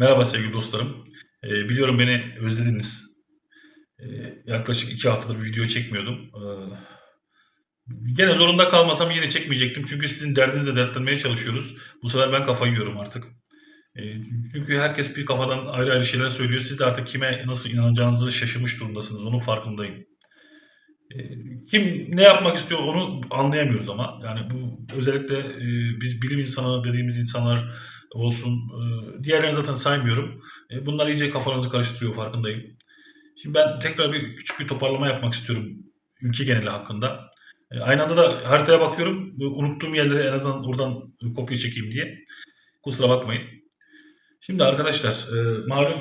Merhaba sevgili dostlarım. Ee, biliyorum beni özlediniz. Ee, yaklaşık iki haftadır bir video çekmiyordum. Ee, gene zorunda kalmasam yine çekmeyecektim. Çünkü sizin derdinizle dertlenmeye çalışıyoruz. Bu sefer ben kafayı yiyorum artık. Ee, çünkü herkes bir kafadan ayrı ayrı şeyler söylüyor. Siz de artık kime nasıl inanacağınızı şaşırmış durumdasınız. Onun farkındayım. Ee, kim ne yapmak istiyor onu anlayamıyoruz ama. Yani bu özellikle e, biz bilim insanı dediğimiz insanlar olsun. e, diğerlerini zaten saymıyorum. E, bunlar iyice kafanızı karıştırıyor farkındayım. Şimdi ben tekrar bir küçük bir toparlama yapmak istiyorum ülke geneli hakkında. E, aynı anda da haritaya bakıyorum. Unuttuğum yerleri en azından oradan kopya çekeyim diye. Kusura bakmayın. Şimdi arkadaşlar e, malum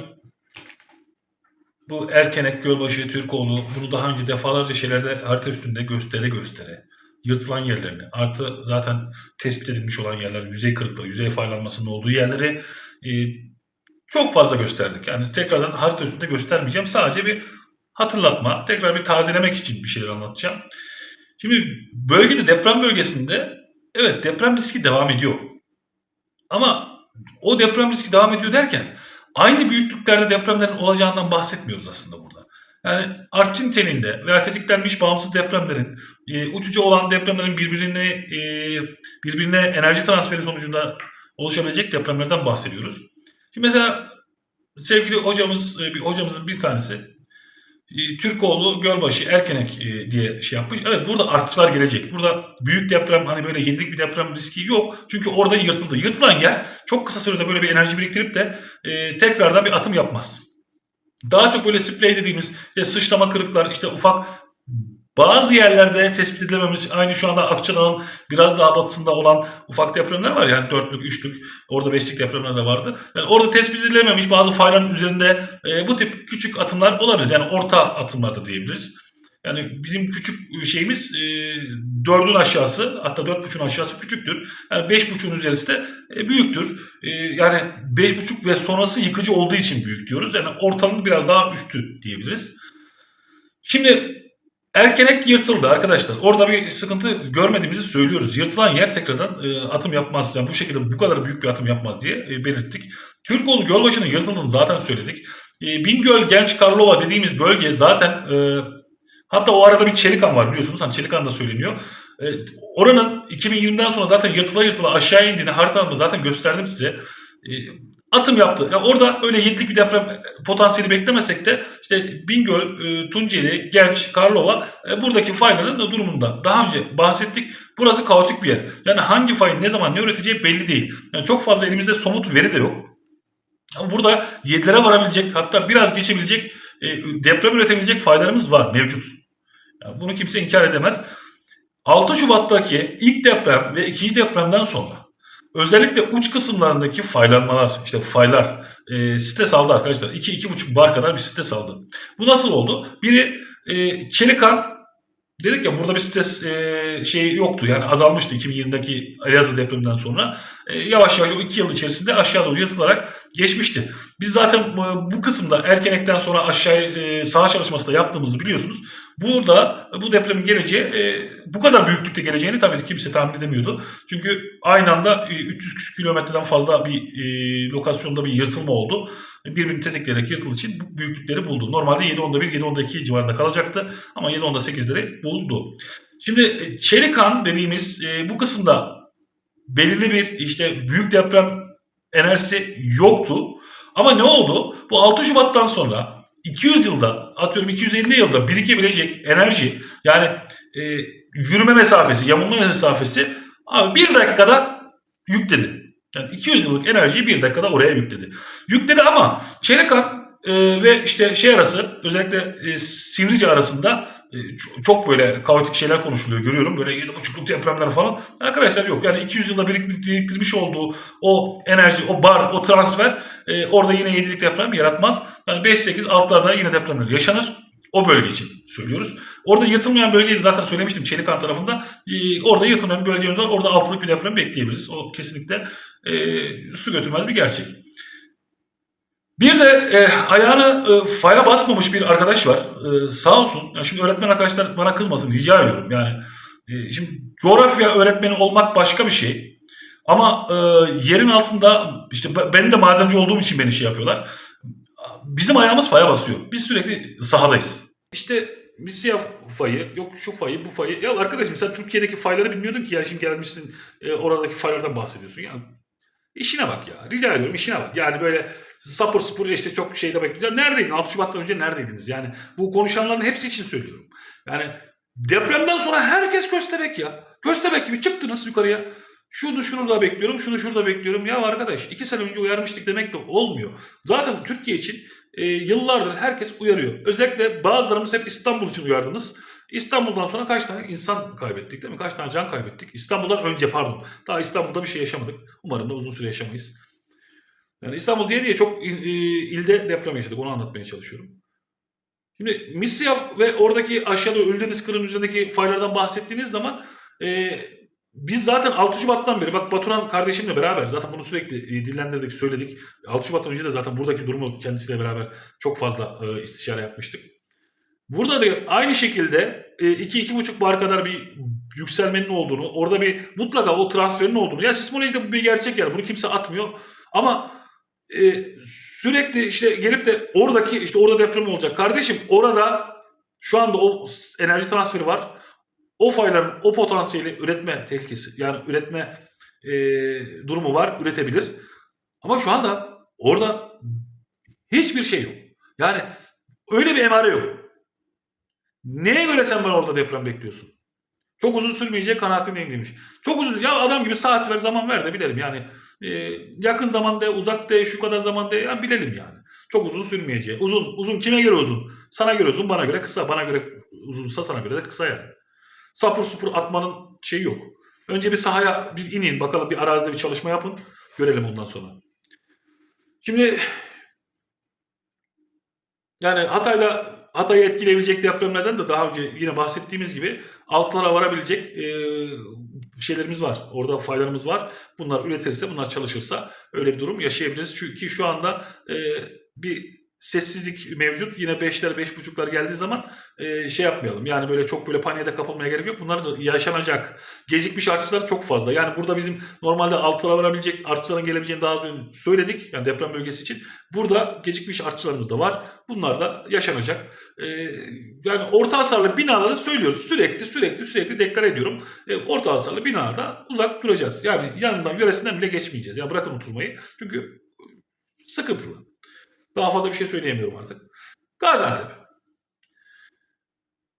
bu Erkenek, Gölbaşı, Türkoğlu bunu daha önce defalarca şeylerde harita üstünde göstere göstere yırtılan yerlerini artı zaten tespit edilmiş olan yerler yüzey kırıklığı, yüzey faylanmasının olduğu yerleri e, çok fazla gösterdik. Yani tekrardan harita üstünde göstermeyeceğim. Sadece bir hatırlatma, tekrar bir tazelemek için bir şeyler anlatacağım. Şimdi bölgede deprem bölgesinde evet deprem riski devam ediyor. Ama o deprem riski devam ediyor derken aynı büyüklüklerde depremlerin olacağından bahsetmiyoruz aslında burada. Yani artçı niteliğinde veya tetiklenmiş bağımsız depremlerin, e, uçucu olan depremlerin birbirine e, birbirine enerji transferi sonucunda oluşabilecek depremlerden bahsediyoruz. Şimdi mesela sevgili hocamız, e, bir hocamızın bir tanesi e, Türkoğlu, Gölbaşı, Erkenek e, diye şey yapmış. Evet burada artçılar gelecek. Burada büyük deprem hani böyle yedilik bir deprem riski yok. Çünkü orada yırtıldı. Yırtılan yer çok kısa sürede böyle bir enerji biriktirip de e, tekrardan bir atım yapmaz. Daha çok böyle splay dediğimiz işte sıçrama kırıklar, işte ufak bazı yerlerde tespit edilememiş aynı şu anda Akçadağ'ın biraz daha batısında olan ufak depremler var yani dörtlük, üçlük, orada beşlik depremler de vardı. Yani orada tespit edilememiş bazı fayların üzerinde e, bu tip küçük atımlar olabilir. Yani orta atımlar da diyebiliriz. Yani bizim küçük şeyimiz e, aşağısı hatta dört buçuğun aşağısı küçüktür. Yani beş buçuğun üzerisi de e, büyüktür. E, yani beş buçuk ve sonrası yıkıcı olduğu için büyük diyoruz. Yani ortanın biraz daha üstü diyebiliriz. Şimdi Erkenek yırtıldı arkadaşlar. Orada bir sıkıntı görmediğimizi söylüyoruz. Yırtılan yer tekrardan e, atım yapmaz. Yani bu şekilde bu kadar büyük bir atım yapmaz diye e, belirttik. Türkoğlu Gölbaşı'nın yırtıldığını zaten söyledik. E, Bingöl, Genç Karlova dediğimiz bölge zaten e, hatta o arada bir Çelikan var biliyorsunuz. Hani Çelikan da söyleniyor. E, oranın 2020'den sonra zaten yırtıla yırtıla aşağı indiğini haritamda zaten gösterdim size. E, atım yaptı. Yani orada öyle yedilik bir deprem potansiyeli beklemesek de işte Bingöl, e, Tunceli, Genç, Karlova e, buradaki fayların da durumunda. Daha önce bahsettik. Burası kaotik bir yer. Yani hangi fayın ne zaman ne üreteceği belli değil. Yani çok fazla elimizde somut veri de yok. Ama burada 7'lere varabilecek hatta biraz geçebilecek e, deprem üretebilecek faylarımız var mevcut. Yani bunu kimse inkar edemez. 6 Şubat'taki ilk deprem ve ikinci depremden sonra özellikle uç kısımlarındaki faylanmalar, işte faylar e, site aldı arkadaşlar. 2-2,5 bar kadar bir site aldı. Bu nasıl oldu? Biri e, Çelikan dedik ya burada bir stres e, şey yoktu yani azalmıştı 2020'deki Elazığ depreminden sonra. E, yavaş yavaş o iki yıl içerisinde aşağı doğru yırtılarak geçmişti. Biz zaten bu, bu kısımda Erkenek'ten sonra aşağı e, saha çalışması da yaptığımızı biliyorsunuz. Burada bu depremin geleceği e, bu kadar büyüklükte geleceğini tabii ki kimse tahmin edemiyordu. Çünkü aynı anda e, 300 kilometreden fazla bir e, lokasyonda bir yırtılma oldu. Birbirini tetikleyerek yırtıldığı için bu büyüklükleri buldu. Normalde 7.10'da 1, 7.10'da 2 civarında kalacaktı ama 7.10'da 8'leri buldu. Şimdi e, Çelikan dediğimiz e, bu kısımda belirli bir işte büyük deprem enerjisi yoktu. Ama ne oldu? Bu 6 Şubat'tan sonra 200 yılda atıyorum 250 yılda birikebilecek enerji yani e, yürüme mesafesi, yamulma mesafesi abi bir dakikada yükledi. Yani 200 yıllık enerjiyi bir dakikada oraya yükledi. Yükledi ama Çelikan e, ve işte şey arası özellikle e, Sivrice arasında e, çok, böyle kaotik şeyler konuşuluyor görüyorum. Böyle 7.5'luk depremler falan. Arkadaşlar yok yani 200 yılda birik, biriktirmiş olduğu o enerji, o bar, o transfer e, orada yine 7'lik deprem yaratmaz. Yani 5-8 altlarda yine depremler yaşanır. O bölge için söylüyoruz. Orada yırtılmayan bölgeyi zaten söylemiştim Çelikan tarafında. Ee, orada yırtılmayan bir var. Orada altılık bir deprem bekleyebiliriz. O kesinlikle e, su götürmez bir gerçek. Bir de e, ayağını e, faya basmamış bir arkadaş var. E, sağ olsun. Yani şimdi öğretmen arkadaşlar bana kızmasın rica ediyorum. Yani e, şimdi coğrafya öğretmeni olmak başka bir şey. Ama e, yerin altında işte ben de madenci olduğum için beni şey yapıyorlar. Bizim ayağımız faya basıyor. Biz sürekli sahadayız. İşte Misya fayı, yok şu fayı, bu fayı. Ya arkadaşım sen Türkiye'deki fayları bilmiyordun ki ya şimdi gelmişsin e, oradaki faylardan bahsediyorsun. Ya işine bak ya. Rica ediyorum işine bak. Yani böyle sapır sıpır işte çok şeyde bekliyor. Neredeydin? 6 Şubat'tan önce neredeydiniz? Yani bu konuşanların hepsi için söylüyorum. Yani depremden sonra herkes köstebek ya. Köstebek gibi çıktınız yukarıya. Şunu şunu da bekliyorum, şunu şurada bekliyorum. Ya arkadaş iki sene önce uyarmıştık demekle olmuyor. Zaten Türkiye için e, yıllardır herkes uyarıyor. Özellikle bazılarımız hep İstanbul için uyardınız. İstanbul'dan sonra kaç tane insan kaybettik değil mi? Kaç tane can kaybettik? İstanbul'dan önce pardon. Daha İstanbul'da bir şey yaşamadık. Umarım da uzun süre yaşamayız. Yani İstanbul diye diye çok e, ilde deprem yaşadık. Onu anlatmaya çalışıyorum. Şimdi Misyaf ve oradaki aşağıda Ölüdeniz Kırı'nın üzerindeki faylardan bahsettiğiniz zaman e, biz zaten 6 Şubat'tan beri bak Baturan kardeşimle beraber zaten bunu sürekli e, dillendirdik, söyledik. 6 Şubat'tan önce de zaten buradaki durumu kendisiyle beraber çok fazla e, istişare yapmıştık. Burada da aynı şekilde 2-2,5 bar kadar bir yükselmenin olduğunu, orada bir mutlaka o transferin olduğunu. Ya sismolojide bu bir gerçek yani bunu kimse atmıyor. Ama e, sürekli işte gelip de oradaki işte orada deprem olacak. Kardeşim orada şu anda o enerji transferi var. O fayların o potansiyeli üretme tehlikesi yani üretme e, durumu var üretebilir. Ama şu anda orada hiçbir şey yok. Yani öyle bir emare yok. Neye göre sen bana orada deprem bekliyorsun? Çok uzun sürmeyeceği kanaatindeyim demiş. Çok uzun. Ya adam gibi saat ver zaman ver de bilelim. Yani e, yakın zamanda uzak de şu kadar zaman de ya bilelim yani. Çok uzun sürmeyeceği. Uzun. Uzun kime göre uzun? Sana göre uzun bana göre kısa. Bana göre uzunsa sana göre de kısa yani. Sapır supur atmanın şeyi yok. Önce bir sahaya bir inin bakalım bir arazide bir çalışma yapın. Görelim ondan sonra. Şimdi yani Hatay'da Hatay'ı etkileyebilecek depremlerden de daha önce yine bahsettiğimiz gibi altlara varabilecek e, şeylerimiz var. Orada faydalarımız var. Bunlar üretirse, bunlar çalışırsa öyle bir durum yaşayabiliriz. Çünkü şu anda e, bir sessizlik mevcut. Yine 5'ler, 5.5'lar geldiği zaman e, şey yapmayalım. Yani böyle çok böyle paniğe de kapılmaya gerek yok. Bunlar da yaşanacak. Gecikmiş artışlar çok fazla. Yani burada bizim normalde altlara varabilecek artışların gelebileceğini daha önce söyledik. Yani deprem bölgesi için. Burada gecikmiş artışlarımız da var. Bunlar da yaşanacak. Ee, yani orta hasarlı binaları söylüyoruz. Sürekli sürekli sürekli deklar ediyorum. Ee, orta hasarlı binalarda uzak duracağız. Yani yanından yöresinden bile geçmeyeceğiz. Ya bırakın oturmayı. Çünkü sıkıntılı. Daha fazla bir şey söyleyemiyorum artık. Gaziantep.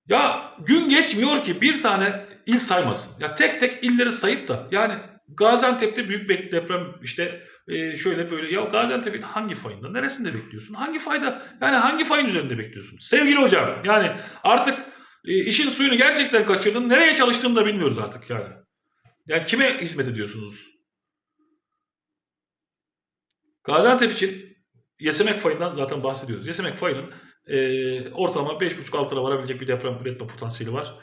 Ya gün geçmiyor ki bir tane il saymasın. Ya tek tek illeri sayıp da yani Gaziantep'te büyük bir deprem işte e, şöyle böyle ya Gaziantep'in hangi fayında neresinde bekliyorsun? Hangi fayda yani hangi fayın üzerinde bekliyorsun? Sevgili hocam yani artık e, işin suyunu gerçekten kaçırdın. Nereye çalıştığını da bilmiyoruz artık yani. Yani kime hizmet ediyorsunuz? Gaziantep için Yesemek fayından zaten bahsediyoruz. Yesemek fayının e, ortalama 5,5 altına varabilecek bir deprem üretme potansiyeli var.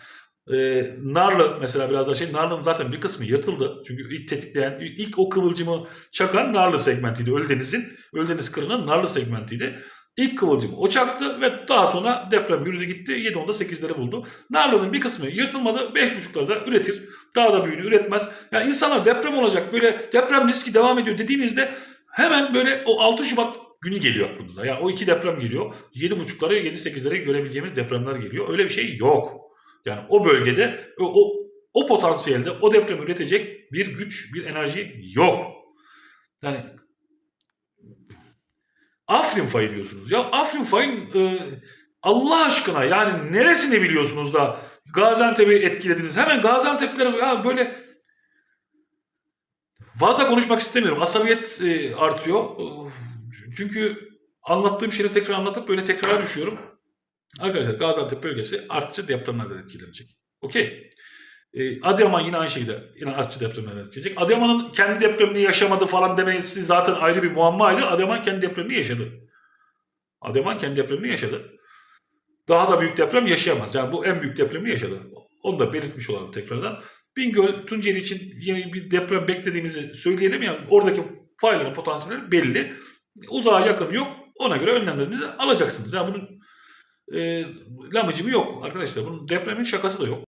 E, Narlı mesela biraz da şey Narlı'nın zaten bir kısmı yırtıldı. Çünkü ilk tetikleyen, ilk o kıvılcımı çakan Narlı segmentiydi. Ölüdeniz'in, Ölüdeniz kırının Narlı segmentiydi. İlk kıvılcımı o çaktı ve daha sonra deprem yürüdü gitti. 7-10'da 8'leri buldu. Narlı'nın bir kısmı yırtılmadı. 5.5'larda üretir. Daha da büyüğünü üretmez. Yani insanlar deprem olacak böyle deprem riski devam ediyor dediğinizde hemen böyle o 6 Şubat günü geliyor aklımıza. Yani o iki deprem geliyor. 7.5'lara 7-8'lere görebileceğimiz depremler geliyor. Öyle bir şey yok. Yani o bölgede o, o, potansiyelde o depremi üretecek bir güç, bir enerji yok. Yani Afrin fayı diyorsunuz. Ya Afrin fayın e, Allah aşkına yani neresini biliyorsunuz da Gaziantep'i etkilediniz? Hemen Gaziantep'lere ya böyle fazla konuşmak istemiyorum. Asabiyet e, artıyor. Çünkü anlattığım şeyi tekrar anlatıp böyle tekrara düşüyorum. Arkadaşlar Gaziantep bölgesi artçı depremlerden etkilenecek. Okey. E, Adıyaman yine aynı şekilde yine artçı depremlerden etkilenecek. Adıyaman'ın kendi depremini yaşamadı falan demesi zaten ayrı bir muammaydı. Adıyaman kendi depremini yaşadı. Adıyaman kendi depremini yaşadı. Daha da büyük deprem yaşayamaz. Yani bu en büyük depremi yaşadı. Onu da belirtmiş olalım tekrardan. Bingöl, Tunceli için yeni bir deprem beklediğimizi söyleyelim. Yani oradaki fayların potansiyeli belli. Uzağa yakın yok. Ona göre önlemlerinizi alacaksınız. Yani bunun e, lamıcımı yok arkadaşlar. Bunun depremin şakası da yok.